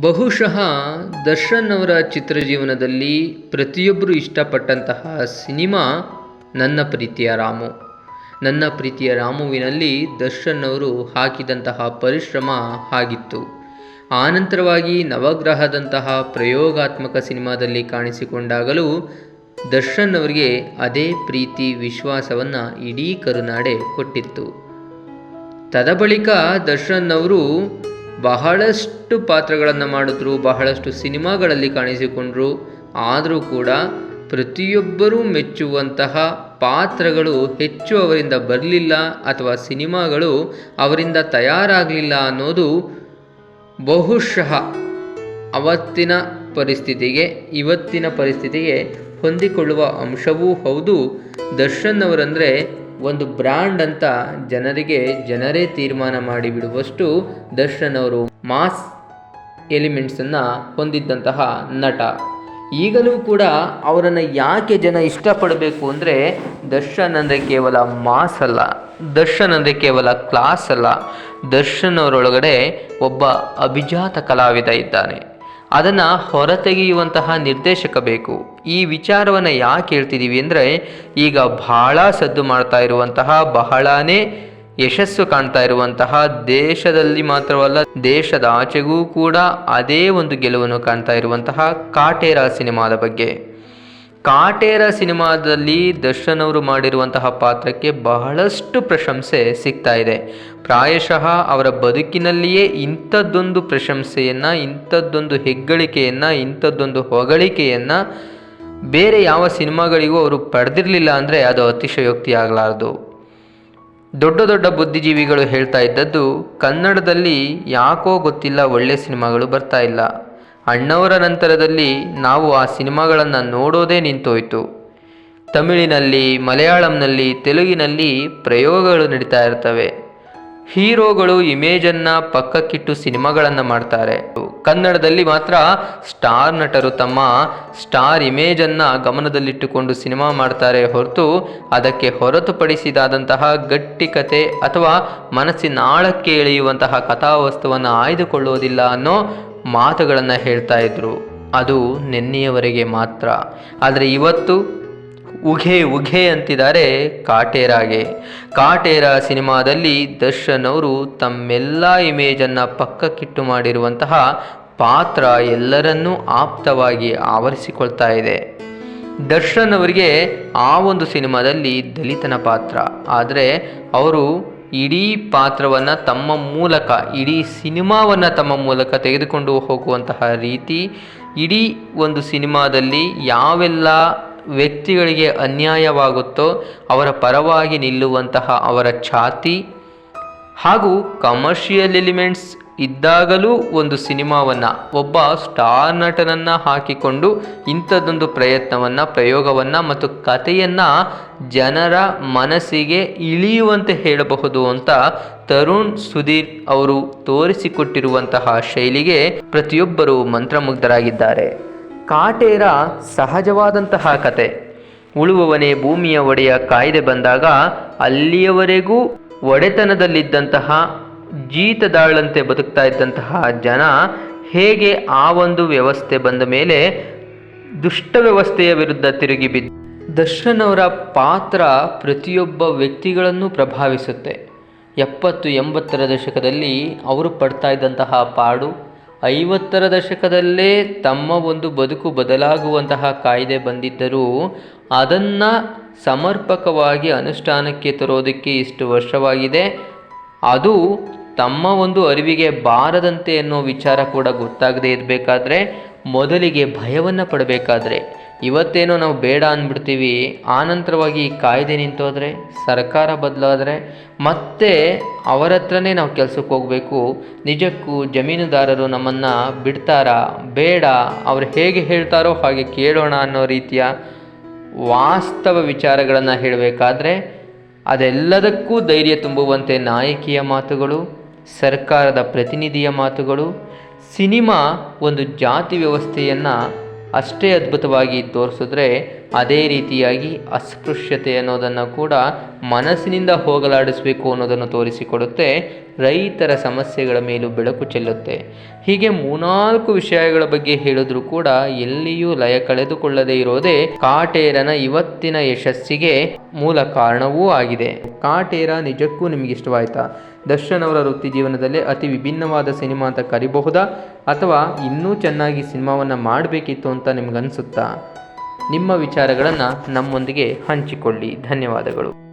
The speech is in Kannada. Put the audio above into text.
ಬಹುಶಃ ದರ್ಶನ್ ಅವರ ಚಿತ್ರಜೀವನದಲ್ಲಿ ಪ್ರತಿಯೊಬ್ಬರು ಇಷ್ಟಪಟ್ಟಂತಹ ಸಿನಿಮಾ ನನ್ನ ಪ್ರೀತಿಯ ರಾಮು. ನನ್ನ ಪ್ರೀತಿಯ ರಾಮುವಿನಲ್ಲಿ ದರ್ಶನ್ ಅವರು ಹಾಕಿದಂತಹ ಪರಿಶ್ರಮ ಆಗಿತ್ತು. ಆನಂತರವಾಗಿ ನವಗ್ರಹದಂತಹ ಪ್ರಯೋಗಾತ್ಮಕ ಸಿನಿಮಾದಲ್ಲಿ ಕಾಣಿಸಿಕೊಂಡಾಗಲೂ ದರ್ಶನ್ ಅವರಿಗೆ ಅದೇ ಪ್ರೀತಿ ವಿಶ್ವಾಸವನ್ನು ಇಡೀ ಕರುನಾಡೆ ಕೊಟ್ಟಿತ್ತು. ತದ ಬಳಿಕ ದರ್ಶನ್ ಅವರು ಬಹಳಷ್ಟು ಪಾತ್ರಗಳನ್ನು ಮಾಡಿದ್ರು, ಬಹಳಷ್ಟು ಸಿನಿಮಾಗಳಲ್ಲಿ ಕಾಣಿಸಿಕೊಂಡ್ರು. ಆದರೂ ಕೂಡ ಪ್ರತಿಯೊಬ್ಬರೂ ಮೆಚ್ಚುವಂತಹ ಪಾತ್ರಗಳು ಹೆಚ್ಚು ಅವರಿಂದ ಬರಲಿಲ್ಲ ಅಥವಾ ಸಿನಿಮಾಗಳು ಅವರಿಂದ ತಯಾರಾಗಲಿಲ್ಲ ಅನ್ನೋದು ಬಹುಶಃ ಅವತ್ತಿನ ಪರಿಸ್ಥಿತಿಗೆ, ಇವತ್ತಿನ ಪರಿಸ್ಥಿತಿಗೆ ಹೊಂದಿಕೊಳ್ಳುವ ಅಂಶವೂ ಹೌದು. ದರ್ಶನ್ ಅವರಂದರೆ ಒಂದು ಬ್ರ್ಯಾಂಡ್ ಅಂತ ಜನರಿಗೆ ಜನರೇ ತೀರ್ಮಾನ ಮಾಡಿಬಿಡುವಷ್ಟು ದರ್ಶನ್ ಅವರು ಮಾಸ್ ಎಲಿಮೆಂಟ್ಸನ್ನು ಹೊಂದಿದ್ದಂತಹ ನಟ. ಈಗಲೂ ಕೂಡ ಅವರನ್ನು ಯಾಕೆ ಜನ ಇಷ್ಟಪಡಬೇಕು ಅಂದರೆ ದರ್ಶನ್ ಅಂದರೆ ಕೇವಲ ಮಾಸ್ ಅಲ್ಲ, ದರ್ಶನ್ ಅಂದರೆ ಕೇವಲ ಕ್ಲಾಸ್ ಅಲ್ಲ. ದರ್ಶನ್ ಅವರೊಳಗಡೆ ಒಬ್ಬ ಅಭಿಜಾತ ಕಲಾವಿದ ಇದ್ದಾನೆ. ಅದನ್ನು ಹೊರತೆಗೆಯುವಂತಹ ನಿರ್ದೇಶಕ ಬೇಕು. ಈ ವಿಚಾರವನ್ನು ಯಾಕೆ ಹೇಳ್ತಿದ್ದೀವಿ ಅಂದರೆ, ಈಗ ಬಹಳ ಸದ್ದು ಮಾಡ್ತಾ ಇರುವಂತಹ, ಬಹಳನೇ ಯಶಸ್ಸು ಕಾಣ್ತಾ ಇರುವಂತಹ ದೇಶದಲ್ಲಿ ಮಾತ್ರವಲ್ಲ, ದೇಶದ ಆಚೆಗೂ ಕೂಡ ಅದೇ ಒಂದು ಗೆಲುವನ್ನು ಕಾಣ್ತಾ ಇರುವಂತಹ ಕಾಟೇರ ಸಿನಿಮಾದ ಬಗ್ಗೆ. ಕಾಟೇರ ಸಿನಿಮಾದಲ್ಲಿ ದರ್ಶನ್ ಅವರು ಮಾಡಿರುವಂತಹ ಪಾತ್ರಕ್ಕೆ ಬಹಳಷ್ಟು ಪ್ರಶಂಸೆ ಸಿಗ್ತಾ ಇದೆ. ಪ್ರಾಯಶಃ ಅವರ ಬದುಕಿನಲ್ಲಿಯೇ ಇಂಥದ್ದೊಂದು ಪ್ರಶಂಸೆಯನ್ನು, ಇಂಥದ್ದೊಂದು ಹೆಗ್ಗಳಿಕೆಯನ್ನು, ಇಂಥದ್ದೊಂದು ಹೊಗಳಿಕೆಯನ್ನು ಬೇರೆ ಯಾವ ಸಿನಿಮಾಗಳಿಗೂ ಅವರು ಪಡೆದಿರಲಿಲ್ಲ ಅಂದರೆ ಅದು ಅತಿಶಯೋಕ್ತಿ ಆಗಲಾರದು ದೊಡ್ಡ ದೊಡ್ಡ ಬುದ್ಧಿಜೀವಿಗಳು ಹೇಳ್ತಾ ಇದ್ದದ್ದು, ಕನ್ನಡದಲ್ಲಿ ಯಾಕೋ ಗೊತ್ತಿಲ್ಲ, ಒಳ್ಳೆ ಸಿನಿಮಾಗಳು ಬರ್ತಾ ಇಲ್ಲ. ಅಣ್ಣವರ ನಂತರದಲ್ಲಿ ನಾವು ಆ ಸಿನಿಮಾಗಳನ್ನು ನೋಡೋದೇ ನಿಂತೋಯ್ತು. ತಮಿಳಿನಲ್ಲಿ, ಮಲಯಾಳಂನಲ್ಲಿ, ತೆಲುಗಿನಲ್ಲಿ ಪ್ರಯೋಗಗಳು ನಡೀತಾ ಇರ್ತವೆ. ಹೀರೋಗಳು ಇಮೇಜನ್ನು ಪಕ್ಕಕ್ಕಿಟ್ಟು ಸಿನಿಮಾಗಳನ್ನು ಮಾಡ್ತಾರೆ. ಕನ್ನಡದಲ್ಲಿ ಮಾತ್ರ ಸ್ಟಾರ್ ನಟರು ತಮ್ಮ ಸ್ಟಾರ್ ಇಮೇಜನ್ನು ಗಮನದಲ್ಲಿಟ್ಟುಕೊಂಡು ಸಿನಿಮಾ ಮಾಡ್ತಾರೆ ಹೊರತು ಅದಕ್ಕೆ ಹೊರತುಪಡಿಸಿದಾದಂತಹ ಗಟ್ಟಿ ಕತೆ ಅಥವಾ ಮನಸ್ಸಿನ ಆಳಕ್ಕೆ ಎಳೆಯುವಂತಹ ಕಥಾವಸ್ತುವನ್ನು ಆಯ್ದುಕೊಳ್ಳುವುದಿಲ್ಲ ಅನ್ನೋ ಮಾತುಗಳನ್ನು ಹೇಳ್ತಾ ಇದ್ರು. ಅದು ನಿನ್ನೆಯವರೆಗೆ ಮಾತ್ರ. ಆದರೆ ಇವತ್ತು ಉಘೆ ಉಘೆ ಅಂತಿದ್ದಾರೆ ಕಾಟೇರಾಗೆ. ಕಾಟೇರ ಸಿನಿಮಾದಲ್ಲಿ ದರ್ಶನ್ ಅವರು ತಮ್ಮೆಲ್ಲ ಇಮೇಜನ್ನು ಪಕ್ಕಕ್ಕಿಟ್ಟು ಮಾಡಿರುವಂತಹ ಪಾತ್ರ ಎಲ್ಲರನ್ನೂ ಆಪ್ತವಾಗಿ ಆವರಿಸಿಕೊಳ್ತಾ ಇದೆ. ದರ್ಶನ್ ಅವರಿಗೆ ಆ ಒಂದು ಸಿನಿಮಾದಲ್ಲಿ ದಲಿತನ ಪಾತ್ರ. ಆದರೆ ಅವರು ಇಡೀ ಪಾತ್ರವನ್ನು ತಮ್ಮ ಮೂಲಕ, ಇಡೀ ಸಿನಿಮಾವನ್ನು ತಮ್ಮ ಮೂಲಕ ತೆಗೆದುಕೊಂಡು ಹೋಗುವಂತಹ ರೀತಿ, ಇಡೀ ಒಂದು ಸಿನಿಮಾದಲ್ಲಿ ಯಾವೆಲ್ಲ ವ್ಯಕ್ತಿಗಳಿಗೆ ಅನ್ಯಾಯವಾಗುತ್ತೋ ಅವರ ಪರವಾಗಿ ನಿಲ್ಲುವಂತಹ ಅವರ ಛಾತಿ ಹಾಗೂ ಕಮರ್ಷಿಯಲ್ ಎಲಿಮೆಂಟ್ಸ್ ಇದ್ದಾಗಲೂ ಒಂದು ಸಿನಿಮಾವನ್ನು ಒಬ್ಬ ಸ್ಟಾರ್ ನಟನನ್ನು ಹಾಕಿಕೊಂಡು ಇಂಥದ್ದೊಂದು ಪ್ರಯತ್ನವನ್ನು, ಪ್ರಯೋಗವನ್ನು ಮತ್ತು ಕಥೆಯನ್ನು ಜನರ ಮನಸ್ಸಿಗೆ ಇಳಿಯುವಂತೆ ಹೇಳಬಹುದು ಅಂತ ತರುಣ್ ಸುಧೀರ್ ಅವರು ತೋರಿಸಿಕೊಟ್ಟಿರುವಂತಹ ಶೈಲಿಗೆ ಪ್ರತಿಯೊಬ್ಬರು ಮಂತ್ರಮುಗ್ಧರಾಗಿದ್ದಾರೆ. ಕಾಟೇರ ಸಹಜವಾದಂತಹ ಕತೆ. ಉಳುವವನೇ ಭೂಮಿಯ ಒಡೆಯ ಕಾಯ್ದೆ ಬಂದಾಗ ಅಲ್ಲಿಯವರೆಗೂ ಒಡೆತನದಲ್ಲಿದ್ದಂತಹ ಜೀತದಾಳಂತೆ ಬದುಕ್ತಾ ಇದ್ದಂತಹ ಜನ ಹೇಗೆ ಆ ಒಂದು ವ್ಯವಸ್ಥೆ ಬಂದ ಮೇಲೆ ದುಷ್ಟ ವ್ಯವಸ್ಥೆಯ ವಿರುದ್ಧ ತಿರುಗಿ ಬಿದ್ದು ದರ್ಶನ್ ಅವರ ಪಾತ್ರ ಪ್ರತಿಯೊಬ್ಬ ವ್ಯಕ್ತಿಗಳನ್ನು ಪ್ರಭಾವಿಸುತ್ತೆ. ಎಪ್ಪತ್ತು ಎಂಬತ್ತರ ದಶಕದಲ್ಲಿ ಅವರು ಪಡ್ತಾ ಇದ್ದಂತಹ ಪಾಡು, ಐವತ್ತರ ದಶಕದಲ್ಲೇ ತಮ್ಮ ಒಂದು ಬದುಕು ಬದಲಾಗುವಂತಹ ಕಾಯ್ದೆ ಬಂದಿದ್ದರೂ ಅದನ್ನು ಸಮರ್ಪಕವಾಗಿ ಅನುಷ್ಠಾನಕ್ಕೆ ತರೋದಕ್ಕೆ ಇಷ್ಟು ವರ್ಷವಾಗಿದೆ. ಅದು ತಮ್ಮ ಒಂದು ಅರಿವಿಗೆ ಬಾರದಂತೆ ಅನ್ನೋ ವಿಚಾರ ಕೂಡ ಗೊತ್ತಾಗದೇ ಇರಬೇಕಾದ್ರೆ ಮೊದಲಿಗೆ ಭಯವನ್ನು ಪಡಬೇಕಾದ್ರೆ. ಇವತ್ತೇನೋ ನಾವು ಬೇಡ ಅಂದ್ಬಿಡ್ತೀವಿ, ಆನಂತರವಾಗಿ ಕಾಯ್ದೆ ನಿಂತೋದ್ರೆ, ಸರ್ಕಾರ ಬದಲಾದರೆ, ಮತ್ತೆ ಅವರ ಹತ್ರನೇ ನಾವು ಕೆಲಸಕ್ಕೆ ಹೋಗಬೇಕು, ನಿಜಕ್ಕೂ ಜಮೀನುದಾರರು ನಮ್ಮನ್ನು ಬಿಡ್ತಾರಾ, ಬೇಡ, ಅವ್ರು ಹೇಗೆ ಹೇಳ್ತಾರೋ ಹಾಗೆ ಕೇಳೋಣ ಅನ್ನೋ ರೀತಿಯ ವಾಸ್ತವ ವಿಚಾರಗಳನ್ನು ಹೇಳಬೇಕಾದ್ರೆ ಅದೆಲ್ಲದಕ್ಕೂ ಧೈರ್ಯ ತುಂಬುವಂತೆ ನಾಯಕಿಯ ಮಾತುಗಳು ಸರ್ಕಾರದ ಪ್ರತಿನಿಧಿಯ ಮಾತುಗಳು ಸಿನಿಮಾ ಒಂದು ಜಾತಿ ವ್ಯವಸ್ಥೆಯನ್ನು ಅಷ್ಟೇ ಅದ್ಭುತವಾಗಿ ತೋರಿಸಿದ್ರೆ ಅದೇ ರೀತಿಯಾಗಿ ಅಸ್ಪೃಶ್ಯತೆ ಅನ್ನೋದನ್ನು ಕೂಡ ಮನಸ್ಸಿನಿಂದ ಹೋಗಲಾಡಿಸಬೇಕು ಅನ್ನೋದನ್ನು ತೋರಿಸಿಕೊಡುತ್ತೆ. ರೈತರ ಸಮಸ್ಯೆಗಳ ಮೇಲೂ ಬೆಳಕು ಚೆಲ್ಲುತ್ತೆ. ಹೀಗೆ ಮೂನಾಲ್ಕು ವಿಷಯಗಳ ಬಗ್ಗೆ ಹೇಳಿದ್ರೂ ಕೂಡ ಎಲ್ಲಿಯೂ ಲಯ ಕಳೆದುಕೊಳ್ಳದೆ ಇರೋದೇ ಕಾಟೇರನ ಇವತ್ತಿನ ಯಶಸ್ಸಿಗೆ ಮೂಲ ಕಾರಣವೂ ಆಗಿದೆ. ಕಾಟೇರ ನಿಜಕ್ಕೂ ನಿಮಗೆ ಇಷ್ಟವಾಯ್ತಾ? ದರ್ಶನ್ ಅವರ ವೃತ್ತಿ ಜೀವನದಲ್ಲೇ ಅತಿ ವಿಭಿನ್ನವಾದ ಸಿನಿಮಾ ಅಂತ ಕರಿಬಹುದಾ? ಅಥವಾ ಇನ್ನೂ ಚೆನ್ನಾಗಿ ಸಿನಿಮಾವನ್ನು ಮಾಡಬೇಕಿತ್ತು ಅಂತ ನಿಮ್ಗನ್ಸುತ್ತಾ? ನಿಮ್ಮ ವಿಚಾರಗಳನ್ನು ನಮ್ಮೊಂದಿಗೆ ಹಂಚಿಕೊಳ್ಳಿ. ಧನ್ಯವಾದಗಳು.